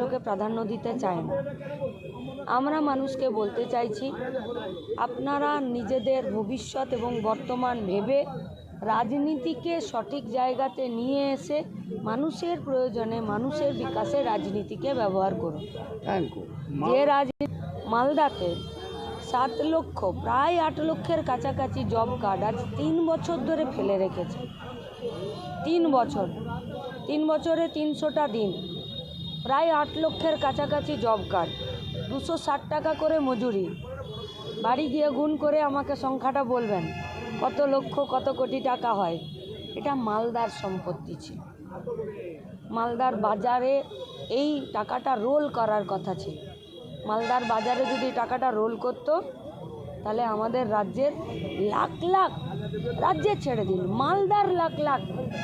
চোখে প্রাধান্য দিতে চায় না। আমরা মানুষকে বলতে চাইছি আপনারা নিজেদের ভবিষ্যৎ এবং বর্তমান ভেবে রাজনীতিকে সঠিক জায়গাতে নিয়ে এসে মানুষের প্রয়োজনে মানুষের বিকাশে রাজনীতিকে ব্যবহার করুন। যে রাজনীতি মালদাতে সাত লক্ষ প্রায় আট লক্ষের কাছাকাছি জব কার্ড আজ তিন বছর ধরে ফেলে রেখেছে। তিন বছর তিন বছরে তিনশোটা দিন। প্রায় আট লক্ষের কাছাকাছি জব কার্ড দুশো ষাট টাকা করে মজুরি। বাড়ি গিয়ে গুণ করে আমাকে সংখ্যাটা বলবেন, কত লক্ষ, কত কোটি টাকা হয়? এটা মালদার সম্পত্তি ছিল। মালদার বাজারে এই টাকাটা রোল করার কথা ছিল। মালদার বাজারে যদি টাকাটা রোল করতো তাহলে আমাদের রাজ্যের লাখ লাখ রাজ্যের ছেড়ে দিন। মালদার লাখ লাখ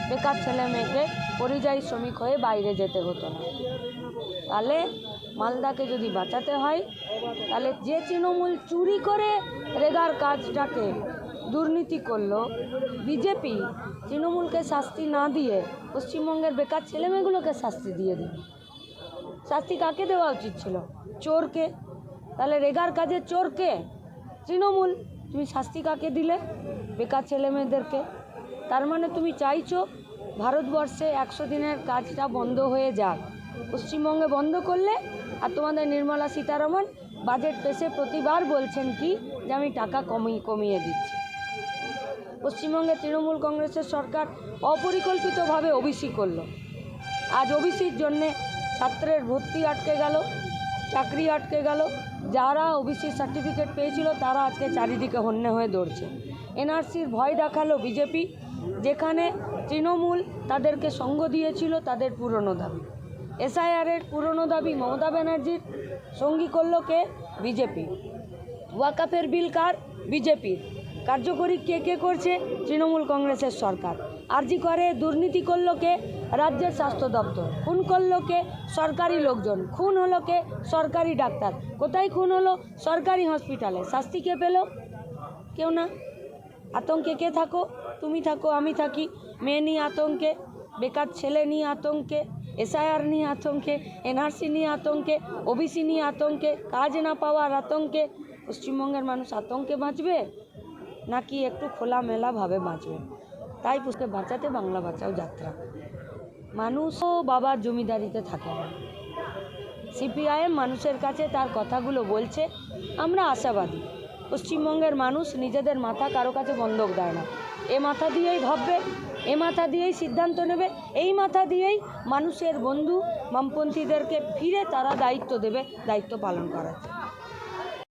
বেকার ছেলে মেয়েকে পরিযায়ী শ্রমিক হয়ে বাইরে যেতে হতো না। তাহলে মালদাকে যদি বাঁচাতে হয়, তাহলে যে তৃণমূল চুরি করে রেগার কাজটাকে দুর্নীতি করল, বিজেপি তৃণমূলকে শাস্তি না দিয়ে পশ্চিমবঙ্গের বেকার ছেলেমেয়েগুলোকে শাস্তি দিয়ে দিল। শাস্তি কাকে দেওয়া উচিত ছিল? চোরকে। তাহলে রেগার কাজে চোরকে? তৃণমূল। তুমি শাস্তি কাকে দিলে? বেকার ছেলে মেয়েদেরকে তার মানে তুমি চাইছো ভারতবর্ষে একশো দিনের কাজটা বন্ধ হয়ে যাক। পশ্চিমবঙ্গে বন্ধ করলে আর তোমাদের নির্মলা সীতারমন বাজেট পেশে প্রতিবার বলছেন কি যে আমি টাকা কমিয়ে কমিয়ে দিচ্ছি। পশ্চিমবঙ্গে তৃণমূল কংগ্রেসের সরকার অপরিকল্পিতভাবে ওবিসি করল। আজ ওবিসির জন্যে ছাত্রের ভর্তি আটকে গেল। চাকরি আটকে গেল। যারা ওবিসি সার্টিফিকেট পেয়েছিল, তারা আজকে চারিদিকে হন্যে হয়ে দৌড়ছে। এনআরসির ভয় দেখাল বিজেপি, যেখানে তৃণমূল তাদেরকে সঙ্গ দিয়েছিল তাদের পুরনো দাবি। এসআইআরের পুরনো দাবি মমতা ব্যানার্জির, সঙ্গী করল কে? বিজেপি। ওয়াকাফের বিল কার? বিজেপির। কার্যকরী কে কে করছে? তৃণমূল কংগ্রেসের সরকার। আরজি করে, দুর্নীতি করল কে? রাজ্যের স্বাস্থ্য দপ্তর। খুন করল কে? সরকারি লোকজন। খুন হলো কে? সরকারি ডাক্তার। কোথায় খুন হলো? সরকারি হসপিটালে। শাস্তি কে পেল? কেউ না? আতঙ্কে কে থাকো? তুমি থাকো, আমি থাকি। মেয়ে নিয়ে আতঙ্কে, বেকার ছেলে নিয়ে আতঙ্কে, এসআইআর নিয়ে আতঙ্কে, এনআরসি নিয়ে আতঙ্কে, ওবিসি নিয়ে আতঙ্কে, কাজ না পাওয়ার আতঙ্কে। পশ্চিমবঙ্গের মানুষ আতঙ্কে বাঁচবে? নাকি একটু খোলামেলাভাবে বাঁচবে। তাই পুষকে বাঁচাতে বাংলা বাঁচাও যাত্রা। মানুষও বাবার জমিদারিতে থাকে। না সিপিআইএম মানুষের কাছে তার কথাগুলো বলছে, আমরা আশাবাদী। পশ্চিমবঙ্গের মানুষ নিজেদের মাথা কারও কাছে বন্ধক দেয় না। এ মাথা দিয়েই ভাববে, এ মাথা দিয়েই সিদ্ধান্ত নেবে, এই মাথা দিয়েই মানুষের বন্ধু বামপন্থীদেরকে ফিরে তারা দায়িত্ব দেবে, দায়িত্ব পালন করার।